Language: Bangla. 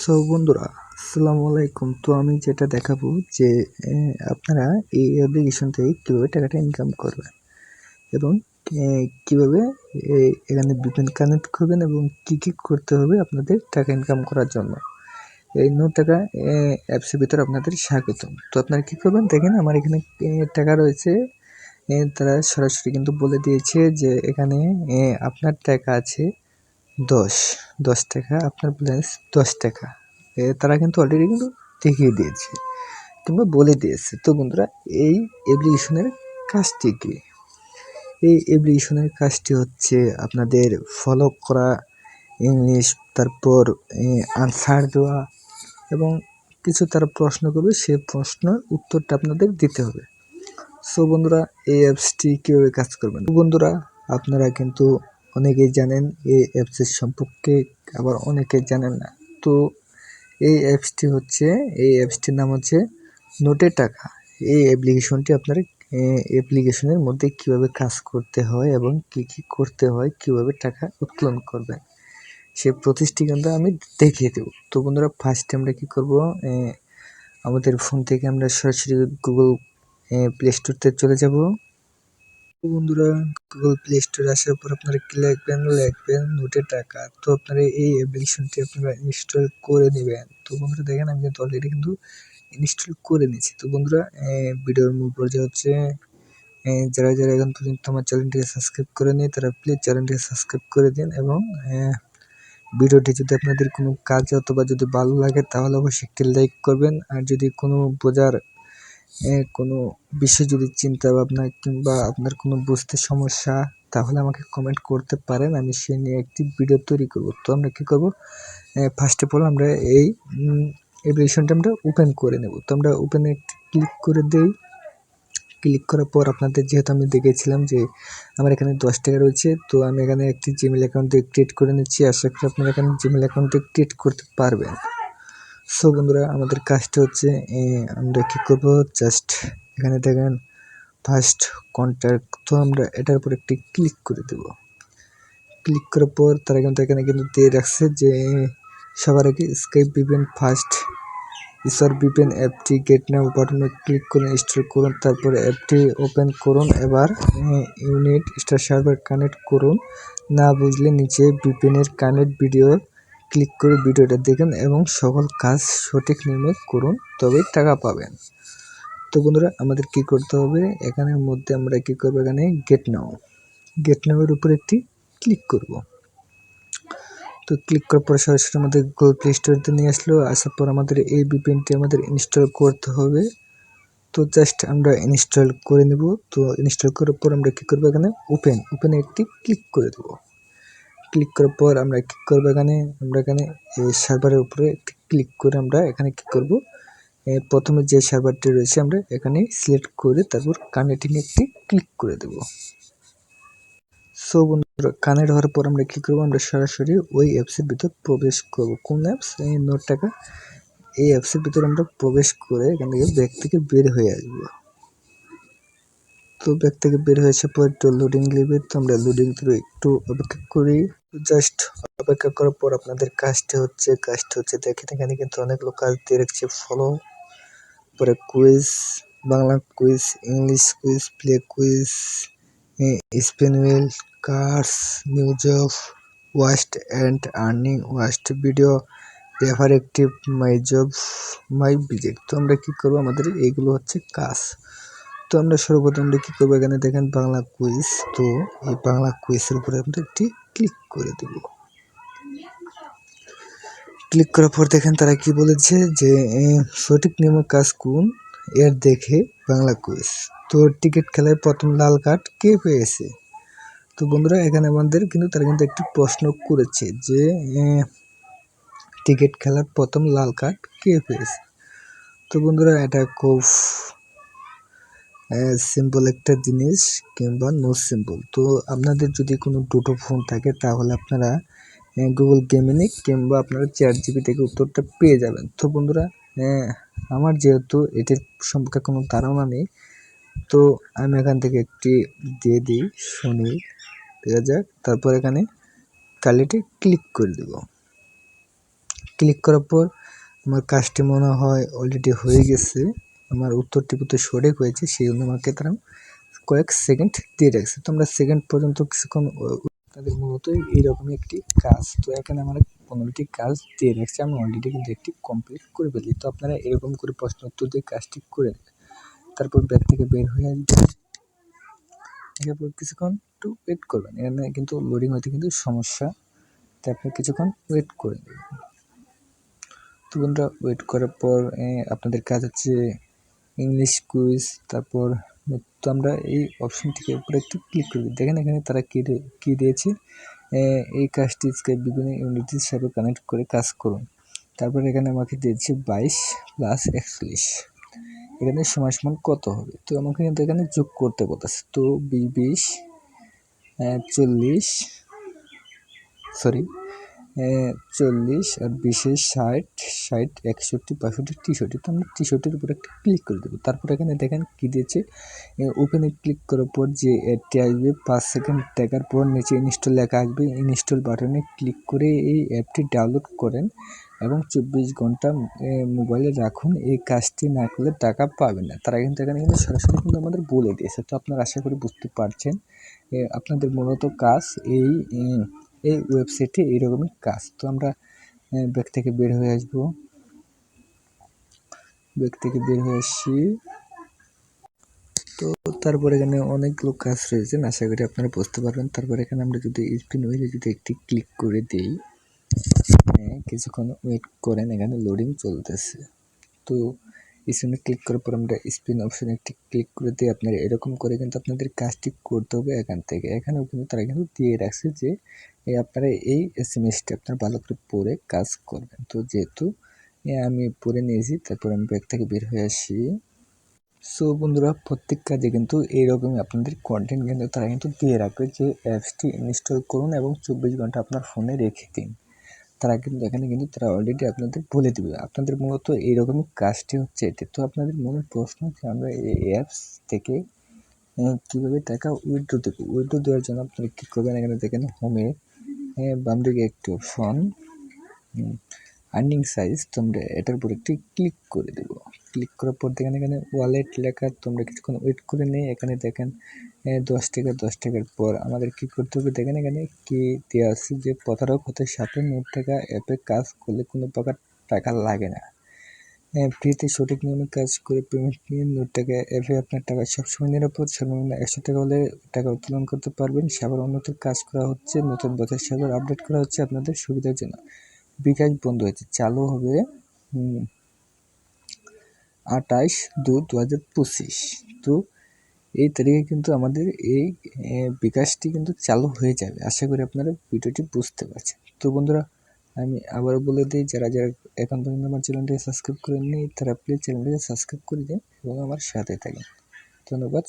সো বন্ধুরা, আসসালামু আলাইকুম। তো আমি যেটা দেখাবো যে আপনারা এই অ্যাপ্লিকেশন থেকে কীভাবে টাকাটা ইনকাম করবেন এবং কীভাবে এখানে বিপিন কানেক্ট করবেন এবং কি কি করতে হবে আপনাদের টাকা ইনকাম করার জন্য। এই নো টাকা অ্যাপসের ভিতরে আপনাদের স্বাগতম। তো আপনারা কী করবেন? দেখেন, আমার এখানে টাকা রয়েছে। তারা সরাসরি কিন্তু বলে দিয়েছে যে, এখানে আপনার টাকা আছে। দশ দশ টাকা আপনার ব্যালেন্স দশ টাকা। এ, তারা কিন্তু অলরেডি কিন্তু দেখিয়ে দিয়েছে। কিংবা বলে দিয়েছে। তো বন্ধুরা এই অ্যাপ্লিকেশনের কাজটি কি? এই অ্যাপ্লিকেশনের কাজটি হচ্ছে আপনাদের ফলো করা ইংলিশ তারপর আনসার দেওয়া এবং কিছু তারা প্রশ্ন করবে সে প্রশ্নের উত্তরটা আপনাদের দিতে হবে। সো বন্ধুরা এই অ্যাপসটি কীভাবে কাজ করবেন বন্ধুরা আপনারা কিন্তু অনেকেই জানেন এই অ্যাপসের সম্পর্কে, আবার অনেকে জানেন না। তো এই অ্যাপসটি হচ্ছে, এই অ্যাপসটির নাম হচ্ছে নোটে টাকা। এই অ্যাপ্লিকেশনটি আপনার অ্যাপ্লিকেশনের মধ্যে কীভাবে কাজ করতে হয় এবং কি কি করতে হয়, কীভাবে টাকা উত্তোলন করবেন সে প্রতিষ্ঠি কিন্তু আমি দেখিয়ে দেবো। তো বন্ধুরা ফার্স্টে আমরা কী করব? আমাদের ফোন থেকে আমরা সরাসরি গুগল প্লে স্টোরতে চলে যাব। বন্ধুরা গুগল প্লে স্টোরে আসার পর আপনারা কি লিখবেন? লিখবেন নোটে টাকা। তো আপনারা এই অ্যাপ্লিকেশনটি আপনারা ইনস্টল করে নেবেন। তো বন্ধুরা, দেখেন আমি কিন্তু অলরেডি কিন্তু ইনস্টল করে নিয়েছি। তো বন্ধুরা ভিডিওর মূল পর্যায়ে হচ্ছে যারা যারা এখন পর্যন্ত আমার চ্যানেলটিকে সাবস্ক্রাইব করে নিই, তারা প্লিজ চ্যানেলটিকে সাবস্ক্রাইব করে দিন এবং ভিডিওটি যদি আপনাদের কোনো কাজে অথবা যদি ভালো লাগে, তাহলে অবশ্যই একটি লাইক করবেন। আর যদি কোনো বোঝার কোনো বিষয় যদি চিন্তা ভাবনা কিংবা আপনার কোনো বুঝতে সমস্যা, তাহলে আমাকে কমেন্ট করতে পারেন। আমি সে নিয়ে একটি ভিডিও তৈরি করব। তো আমরা কী করব? ফার্স্ট অফ অল আমরা এই অ্যাপ্লিকেশনটা আমরা ওপেন করে নেব। তো আমরা ওপেনে ক্লিক করে দেই। ক্লিক করার পর আপনাদের যেহেতু আমি দেখেছিলাম যে আমার এখানে দশ টাকা রয়েছে, তো আমি এখানে একটি জিমেল অ্যাকাউন্ট ক্রিয়েট করে নিচ্ছি। আশা করি আপনারা এখানে জিমেল অ্যাকাউন্ট ক্রিয়েট করতে পারবেন। সো বন্ধুরা, আমাদের কাজটা হচ্ছে আমরা কী করব? জাস্ট এখানে দেখেন ফার্স্ট কন্ট্যাক্ট তো আমরা এটার উপর একটি ক্লিক করে দেব। ক্লিক করার পর তারা কিন্তু এখানে কিন্তু দিয়ে রাখছে যে, সবার আগে স্কাইপ বিপেন ফার্স্ট ইসর বিপেন অ্যাপটি গেট নাও বাটনে ক্লিক করে ইনস্টল করুন, তারপরে অ্যাপটি ওপেন করুন, এবার ইউনিট স্টার সার্ভার কানেক্ট করুন। না বুঝলে নিচে বিপিএনের কানেক্ট ভিডিও ক্লিক করে ভিডিওটা দেখুন এবং সকল কাজ সঠিক নিয়মে করুন, তবেই টাকা পাবেন। তো বন্ধুরা, আমাদের কি করতে হবে? এখানের মধ্যে আমরা কি করব এখানে? গেট নাও গেট নাওয়ের উপর একটি ক্লিক করব। তো ক্লিক করার পর সরাসরি আমাদের গুগল প্লে স্টোরতে নিয়ে আসলো। আসার পর আমাদের এই বিপিএনটি আমাদের ইনস্টল করতে হবে। তো জাস্ট আমরা ইনস্টল করে নেব। তো ইনস্টল করার পর আমরা কী করব এখানে? ওপেন ওপেনে একটি ক্লিক করে দেবো। ক্লিক করার পর আমরা কী করব এখানে, আমরা এখানে সার্ভারের উপরে ক্লিক করে আমরা এখানে কী করব। প্রথমে যে সার্ভারটি রয়েছে আমরা এখানে সিলেক্ট করে তারপর কানেক্টিং একটি ক্লিক করে দেব। সো বন্ধুরা কানেক্ট হওয়ার পর আমরা কী করব? আমরা সরাসরি ওই অ্যাপসের ভিতর প্রবেশ করব। কোন অ্যাপস এই নোট টাকা এই অ্যাপসের ভিতরে আমরা প্রবেশ করে এখান থেকে ব্যাগ থেকে বের হয়ে আসব। তো ব্যাগ থেকে বের হয়েছে পর একটু লোডিং নেবে, তো আমরা লোডিং ধরে একটু অপেক্ষা করি। জাস্ট অপেক্ষা করার পর আপনাদের কাজটা হচ্ছে কাজটা হচ্ছে দেখেন, এখানে কিন্তু অনেকগুলো কাজ দিয়ে রাখছে ফলো পরে quiz Bangla quiz English quiz play quiz spin wheel cards news of watch and earning watch video refer active my job my visit তো আমরা কী করব? আমাদের এইগুলো হচ্ছে কাজ। তো আমরা সর্বপ্রথম আমরা কী করব? এখানে দেখেন বাংলা কুইজ তো এই বাংলা কুইজের উপরে আমরা একটি ক্লিক করে দেব। ক্লিক করার পর দেখেন তারা কি বলেছে যে সঠিক নিয়মের কাজ কোন? এর দেখে বাংলা কুইজ তো টিকিট খেলায় প্রথম লাল কার্ড কে পেয়েছে? তো বন্ধুরা, এখানে আমাদের কিন্তু তারা কিন্তু একটি প্রশ্ন করেছে যে টিকিট খেলার প্রথম লাল কার্ড কে পেয়েছে? তো বন্ধুরা, এটা খুব সিম্পল একটা জিনিস কিংবা নো সিম্পল তো আপনাদের যদি কোনো দুটো ফোন থাকে, তাহলে আপনারা গুগল গেমিনি কিংবা আপনারা চ্যাট জিবি থেকে উত্তরটা পেয়ে যাবেন। তো বন্ধুরা আমার যেহেতু এটির সম্পর্কে কোনো ধারণা নেই, তো আমি এখান থেকে একটি দিয়ে দিই, শুনি ঠিক আছে তারপর এখানে কালিটি ক্লিক করে দেব। ক্লিক করার পর আমার কাজটি মনে হয় অলরেডি হয়ে গেছে। আমার উত্তরটি কিন্তু সঠিক হয়েছে, সেই জন্য আমাকে তারা কয়েক সেকেন্ড দিয়ে রাখছে। তো আমরা সেকেন্ড পর্যন্ত কিছুক্ষণ তাদের মূলত এইরকমই একটি কাজ। তো এখানে আমার পনেরোটি কাজ দিয়ে রাখছে। আমি অলরেডি কিন্তু একটি কমপ্লিট করে ফেলি তো আপনারা এরকম করে প্রশ্ন উত্তর দিয়ে কাজটি করে তারপর ব্যাগ থেকে বের হয়ে আসবেন। কিছুক্ষণ একটু ওয়েট করবেন। এখানে কিন্তু লোডিং হতে কিন্তু সমস্যা। তারপর কিছুক্ষণ ওয়েট করে নেবেন। তো বন্ধুরা ওয়েট করার পর আপনাদের কাজ হচ্ছে ইংলিশ কুইজ তারপর তো আমরা এই অপশন থেকে উপরে একটু ক্লিক করি দেখেন এখানে তারা কী কী দিয়েছে? এই কাজটি বিভিন্ন ইউনিটের সাথে কানেক্ট করে কাজ করুন। তারপর এখানে আমাকে দিয়েছে বাইশ প্লাস একচল্লিশ। এখানে সময় সমান কত হবে? তো আমাকে কিন্তু এখানে যোগ করতে বলতেছে। তো বিশ চল্লিশ সরি চল্লিশ আর বিশেষ ষাট ষাট, একষট্টি বাষট্টি তেষট্টি তো আমরা তেষট্টির উপর একটা ক্লিক করে দেবো। তারপর এখানে দেখেন কী দিয়েছে? ওপেনে ক্লিক করার পর যে অ্যাডটি আসবে, পাঁচ সেকেন্ড দেখার পর নিচে ইনস্টল লেখা আসবে। ইনস্টল বাটনে ক্লিক করে এই অ্যাপটি ডাউনলোড করেন এবং চব্বিশ ঘণ্টা মোবাইলে রাখুন। এই কাজটি না করলে টাকা পাবেন না। তারা কিন্তু এখানে কিন্তু সরাসরি কিন্তু আমাদের বলে দিয়েছে। তো আপনারা আশা করি বুঝতে পারছেন। আপনাদের মূলত কাজ এই এই ওয়েবসাইটে এইরকমই কাজ। তো আমরা ব্যাগ থেকে বের হয়ে আসব। ব্যাগ থেকে বের হয়ে আসি তো তারপর এখানে অনেকগুলো কাজ রয়েছে। আশা করি আপনারা বুঝতে পারবেন। তারপর এখানে আমরা যদি স্পিন হুইলে যদি একটি ক্লিক করে দিই হ্যাঁ, কিছুক্ষণ ওয়েট করেন এখানে লোডিং চলতেছে। তো স্পিনে ক্লিক করার পর আমরা স্পিন অপশানে একটি ক্লিক করে দিয়ে আপনারা এরকম করে কিন্তু আপনাদের কাজটি করতে হবে এখান থেকে। এখানেও কিন্তু তারা কিন্তু দিয়ে রাখছে যে এই আপনারা এই এস এম এসটি আপনারা ভালো করে পড়ে কাজ করবেন। তো যেহেতু আমি পড়ে নিয়েছি, তারপর আমি ব্যাগ থেকে বের হয়ে আসি। সো বন্ধুরা, প্রত্যেক কাজে কিন্তু এইরকমই আপনাদের কন্টেন্ট কিন্তু তারা কিন্তু দিয়ে রাখবে যে অ্যাপসটি ইনস্টল করুন এবং চব্বিশ ঘণ্টা আপনার ফোনে রেখে দিন। তারা কিন্তু এখানে কিন্তু তারা অলরেডি আপনাদের বলে দেবে। আপনাদের মূলত এইরকমই কাজটি হচ্ছে এতে তো আপনাদের মনে প্রশ্ন যে আমরা এই অ্যাপস থেকে কীভাবে টাকা উইথড্র দেবো? উইথড্র দেওয়ার জন্য আপনারা কী করবেন? এখানে দেখেন হোমে বাম দিকে একটি অপশন আর্নিং সাইজ তোমরা এটার উপর একটি ক্লিক করে দেবো। ক্লিক করার পর দেখেন এখানে ওয়ালেট লেখা, তোমরা কিছুক্ষণ ওয়েট করে নিয়ে এখানে দেখেন দশ টাকা, দশ টাকার পর আমাদের কি করতে হবে? দেখেন এখানে কি দেওয়া আছে যে প্রতারক হতে সাথে নোট টাকা অ্যাপে কাজ করলে কোনো প্রকার টাকা লাগে না। ফ্রিতে সঠিক নিয়মে কাজ করে পেমেন্ট নিয়ে নোট টাকা অ্যাপে আপনার টাকা সবসময় নিরাপদ, সর্বনিম্ন একশো টাকা হলে টাকা উত্তোলন করতে পারবেন। সেবার উন্নত কাজ করা হচ্ছে, নতুন বছর সেবার আপডেট করা হচ্ছে আপনাদের সুবিধার জন্য। বিকাশ বন্ধ হয়েছে, চালু হবে আঠাশ দু দু হাজার পঁচিশ। তো এই তারিখে কিন্তু আমাদের এই বিকাশটি কিন্তু চালু হয়ে যাবে। আশা করি আপনারা ভিডিওটি বুঝতে পারছেন। তো বন্ধুরা আমি আবারও বলে দিই, যারা যারা এখন পর্যন্ত আমার চ্যানেলটিকে সাবস্ক্রাইব করেননি, তারা প্লিজ চ্যানেলটিকে সাবস্ক্রাইব করে দিন এবং আমার সাথে থাকেন। ধন্যবাদ